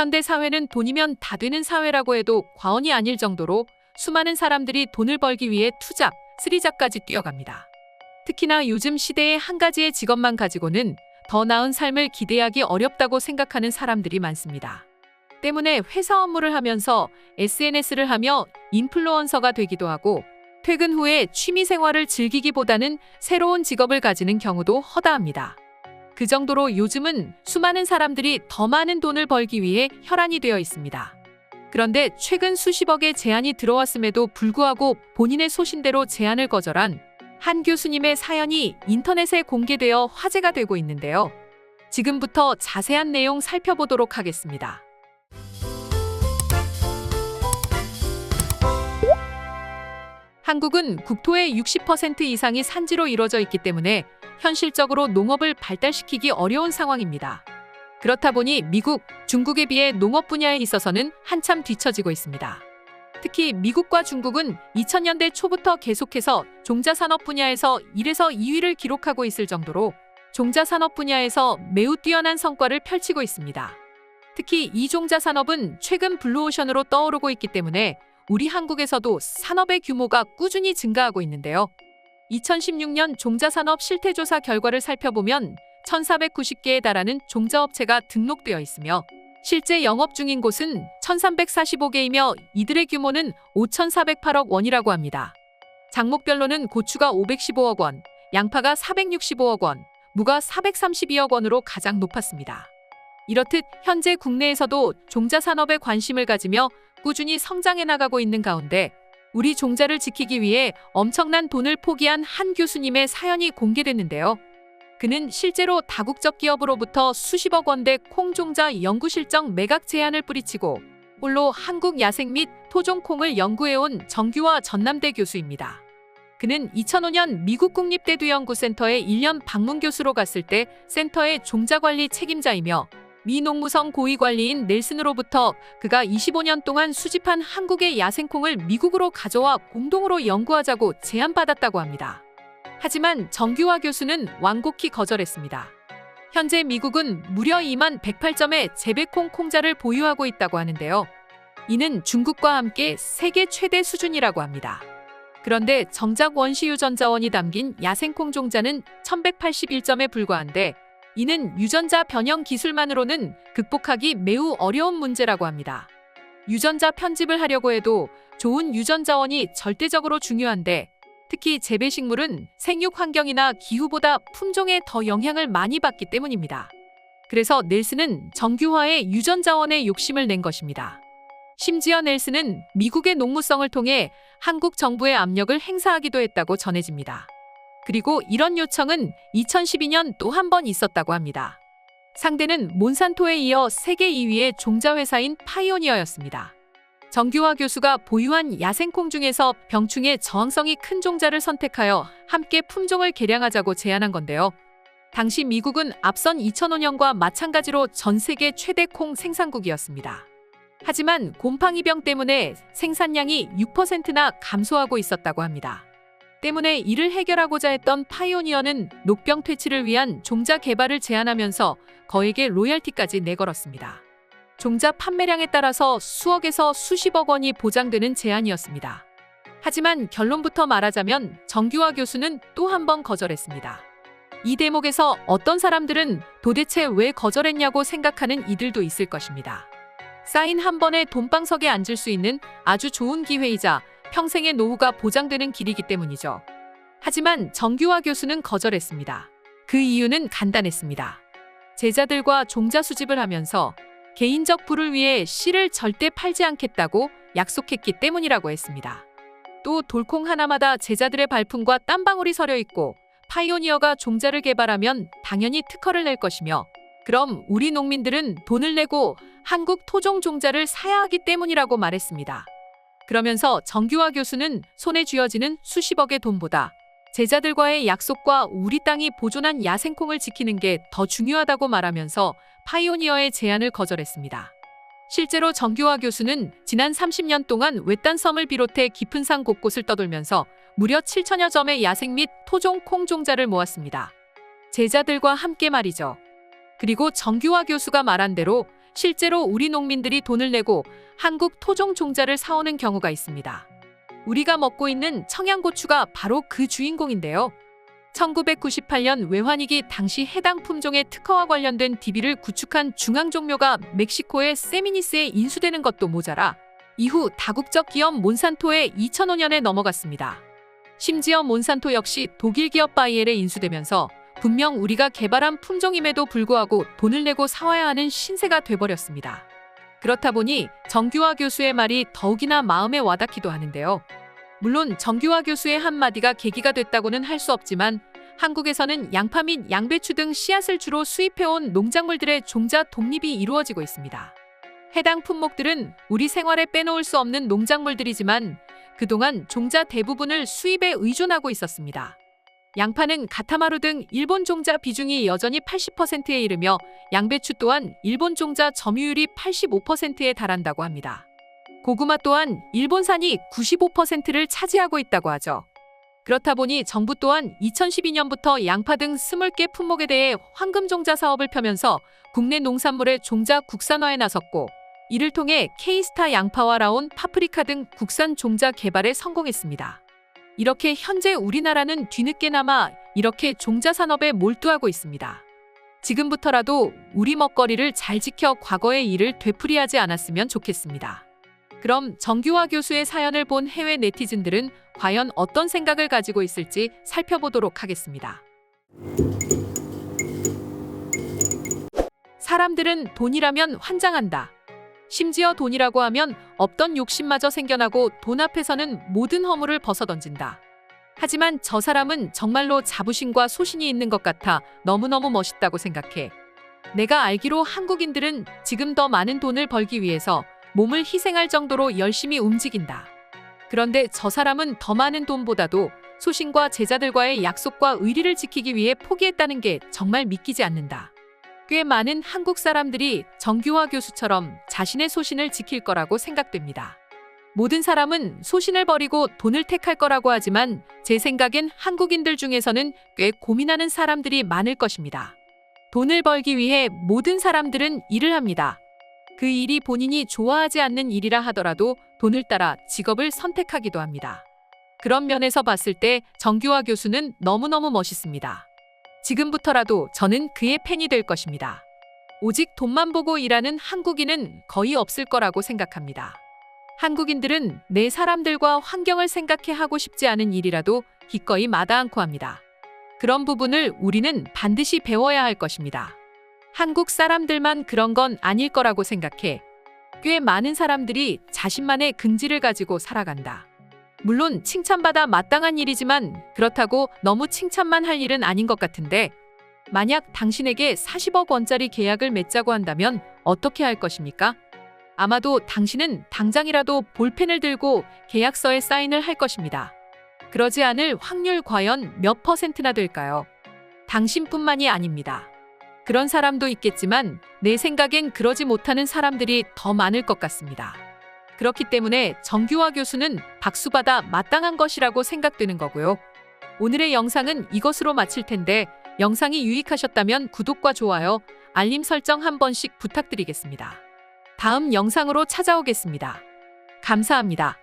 현대 사회는 돈이면 다 되는 사회라고 해도 과언이 아닐 정도로 수많은 사람들이 돈을 벌기 위해 투잡, 쓰리잡까지 뛰어갑니다. 특히나 요즘 시대의 한 가지의 직업만 가지고는 더 나은 삶을 기대하기 어렵다고 생각하는 사람들이 많습니다. 때문에 회사 업무를 하면서 SNS를 하며 인플루언서가 되기도 하고 퇴근 후에 취미 생활을 즐기기보다는 새로운 직업을 가지는 경우도 허다합니다. 그 정도로 요즘은 수많은 사람들이 더 많은 돈을 벌기 위해 혈안이 되어 있습니다. 그런데 최근 수십억의 제안이 들어왔음에도 불구하고 본인의 소신대로 제안을 거절한 한 교수님의 사연이 인터넷에 공개되어 화제가 되고 있는데요. 지금부터 자세한 내용 살펴보도록 하겠습니다. 한국은 국토의 60% 이상이 산지로 이루어져 있기 때문에 현실적으로 농업을 발달시키기 어려운 상황입니다. 그렇다 보니 미국, 중국에 비해 농업 분야에 있어서는 한참 뒤처지고 있습니다. 특히 미국과 중국은 2000년대 초부터 계속해서 종자산업 분야에서 1에서 2위를 기록하고 있을 정도로 종자산업 분야에서 매우 뛰어난 성과를 펼치고 있습니다. 특히 이 종자산업은 최근 블루오션으로 떠오르고 있기 때문에 우리 한국에서도 산업의 규모가 꾸준히 증가하고 있는데요. 2016년 종자산업 실태조사 결과를 살펴보면 1,490개에 달하는 종자업체가 등록되어 있으며 실제 영업 중인 곳은 1,345개이며 이들의 규모는 5,408억 원이라고 합니다. 장목별로는 고추가 515억 원, 양파가 465억 원, 무가 432억 원으로 가장 높았습니다. 이렇듯 현재 국내에서도 종자 산업에 관심을 가지며 꾸준히 성장해 나가고 있는 가운데 우리 종자를 지키기 위해 엄청난 돈을 포기한 한 교수님의 사연이 공개됐는데요. 그는 실제로 다국적 기업으로부터 수십억 원대 콩종자 연구 실적 매각 제안을 뿌리치고 홀로 한국 야생 및 토종 콩을 연구해온 정규화 전남대 교수입니다. 그는 2005년 미국 국립대두연구센터에 1년 방문 교수로 갔을 때 센터의 종자관리 책임자이며 미 농무성 고위관리인 넬슨으로부터 그가 25년 동안 수집한 한국의 야생콩을 미국으로 가져와 공동으로 연구하자고 제안받았다고 합니다. 하지만 정규화 교수는 완곡히 거절했습니다. 현재 미국은 무려 2만 108점의 재배콩 콩자를 보유하고 있다고 하는데요. 이는 중국과 함께 세계 최대 수준이라고 합니다. 그런데 정작 원시 유전자원이 담긴 야생콩 종자는 1181점에 불과한데 이는 유전자 변형 기술만으로는 극복하기 매우 어려운 문제라고 합니다. 유전자 편집을 하려고 해도 좋은 유전자원이 절대적으로 중요한데 특히 재배식물은 생육 환경이나 기후보다 품종에 더 영향을 많이 받기 때문입니다. 그래서 넬슨은 정규화의 유전자원에 욕심을 낸 것입니다. 심지어 넬슨은 미국의 농무성을 통해 한국 정부의 압력을 행사하기도 했다고 전해집니다. 그리고 이런 요청은 2012년 또 한 번 있었다고 합니다. 상대는 몬산토에 이어 세계 2위의 종자회사인 파이오니어였습니다. 정규화 교수가 보유한 야생콩 중에서 병충해 저항성이 큰 종자를 선택하여 함께 품종을 개량하자고 제안한 건데요. 당시 미국은 앞선 2005년과 마찬가지로 전 세계 최대 콩 생산국이었습니다. 하지만 곰팡이병 때문에 생산량이 6%나 감소하고 있었다고 합니다. 때문에 이를 해결하고자 했던 파이오니어는 녹병 퇴치를 위한 종자 개발을 제안하면서 거액의 로열티까지 내걸었습니다. 종자 판매량에 따라서 수억에서 수십억 원이 보장되는 제안이었습니다. 하지만 결론부터 말하자면 정규화 교수는 또 한 번 거절했습니다. 이 대목에서 어떤 사람들은 도대체 왜 거절했냐고 생각하는 이들도 있을 것입니다. 쌓인 한 번에 돈방석에 앉을 수 있는 아주 좋은 기회이자 평생의 노후가 보장되는 길이기 때문이죠. 하지만 정규화 교수는 거절했습니다. 그 이유는 간단했습니다. 제자들과 종자 수집을 하면서 개인적 부를 위해 씨를 절대 팔지 않겠다고 약속했기 때문이라고 했습니다. 또 돌콩 하나마다 제자들의 발품과 땀방울이 서려 있고 파이오니어가 종자를 개발하면 당연히 특허를 낼 것이며 그럼 우리 농민들은 돈을 내고 한국 토종 종자를 사야 하기 때문이라고 말했습니다. 그러면서 정규화 교수는 손에 쥐어지는 수십억의 돈보다 제자들과의 약속과 우리 땅이 보존한 야생콩을 지키는 게 더 중요하다고 말하면서 파이오니어의 제안을 거절했습니다. 실제로 정규화 교수는 지난 30년 동안 외딴 섬을 비롯해 깊은 산 곳곳을 떠돌면서 무려 7천여 점의 야생 및 토종 콩 종자를 모았습니다. 제자들과 함께 말이죠. 그리고 정규화 교수가 말한 대로 실제로 우리 농민들이 돈을 내고 한국 토종 종자를 사오는 경우가 있습니다. 우리가 먹고 있는 청양고추가 바로 그 주인공인데요. 1998년 외환위기 당시 해당 품종의 특허와 관련된 DB를 구축한 중앙종묘가 멕시코의 세미니스에 인수되는 것도 모자라 이후 다국적 기업 몬산토에 2005년에 넘어갔습니다. 심지어 몬산토 역시 독일 기업 바이엘에 인수되면서 분명 우리가 개발한 품종임에도 불구하고 돈을 내고 사와야 하는 신세가 돼버렸습니다. 그렇다 보니 정규화 교수의 말이 더욱이나 마음에 와닿기도 하는데요. 물론 정규화 교수의 한마디가 계기가 됐다고는 할 수 없지만 한국에서는 양파 및 양배추 등 씨앗을 주로 수입해온 농작물들의 종자 독립이 이루어지고 있습니다. 해당 품목들은 우리 생활에 빼놓을 수 없는 농작물들이지만 그동안 종자 대부분을 수입에 의존하고 있었습니다. 양파는 가타마루 등 일본 종자 비중이 여전히 80%에 이르며 양배추 또한 일본 종자 점유율이 85%에 달한다고 합니다. 고구마 또한 일본산이 95%를 차지하고 있다고 하죠. 그렇다 보니 정부 또한 2012년부터 양파 등 20개 품목에 대해 황금 종자 사업을 펴면서 국내 농산물의 종자 국산화에 나섰고 이를 통해 K스타 양파와 라온 파프리카 등 국산 종자 개발에 성공했습니다. 이렇게 현재 우리나라는 뒤늦게나마 이렇게 종자 산업에 몰두하고 있습니다. 지금부터라도 우리 먹거리를 잘 지켜 과거의 일을 되풀이하지 않았으면 좋겠습니다. 그럼 정규화 교수의 사연을 본 해외 네티즌들은 과연 어떤 생각을 가지고 있을지 살펴보도록 하겠습니다. 사람들은 돈이라면 환장한다. 심지어 돈이라고 하면 없던 욕심마저 생겨나고 돈 앞에서는 모든 허물을 벗어던진다. 하지만 저 사람은 정말로 자부심과 소신이 있는 것 같아 너무너무 멋있다고 생각해. 내가 알기로 한국인들은 지금 더 많은 돈을 벌기 위해서 몸을 희생할 정도로 열심히 움직인다. 그런데 저 사람은 더 많은 돈보다도 소신과 제자들과의 약속과 의리를 지키기 위해 포기했다는 게 정말 믿기지 않는다. 꽤 많은 한국 사람들이 정규화 교수처럼 자신의 소신을 지킬 거라고 생각됩니다. 모든 사람은 소신을 버리고 돈을 택할 거라고 하지만 제 생각엔 한국인들 중에서는 꽤 고민하는 사람들이 많을 것입니다. 돈을 벌기 위해 모든 사람들은 일을 합니다. 그 일이 본인이 좋아하지 않는 일이라 하더라도 돈을 따라 직업을 선택하기도 합니다. 그런 면에서 봤을 때 정규화 교수는 너무너무 멋있습니다. 지금부터라도 저는 그의 팬이 될 것입니다. 오직 돈만 보고 일하는 한국인은 거의 없을 거라고 생각합니다. 한국인들은 내 사람들과 환경을 생각해 하고 싶지 않은 일이라도 기꺼이 마다 않고 합니다. 그런 부분을 우리는 반드시 배워야 할 것입니다. 한국 사람들만 그런 건 아닐 거라고 생각해 꽤 많은 사람들이 자신만의 긍지를 가지고 살아간다. 물론 칭찬받아 마땅한 일이지만 그렇다고 너무 칭찬만 할 일은 아닌 것 같은데 만약 당신에게 40억 원짜리 계약을 맺자고 한다면 어떻게 할 것입니까? 아마도 당신은 당장이라도 볼펜을 들고 계약서에 사인을 할 것입니다. 그러지 않을 확률 과연 몇 퍼센트나 될까요? 당신뿐만이 아닙니다. 그런 사람도 있겠지만 내 생각엔 그러지 못하는 사람들이 더 많을 것 같습니다. 그렇기 때문에 정규화 교수는 박수받아 마땅한 것이라고 생각되는 거고요. 오늘의 영상은 이것으로 마칠 텐데 영상이 유익하셨다면 구독과 좋아요, 알림 설정 한 번씩 부탁드리겠습니다. 다음 영상으로 찾아오겠습니다. 감사합니다.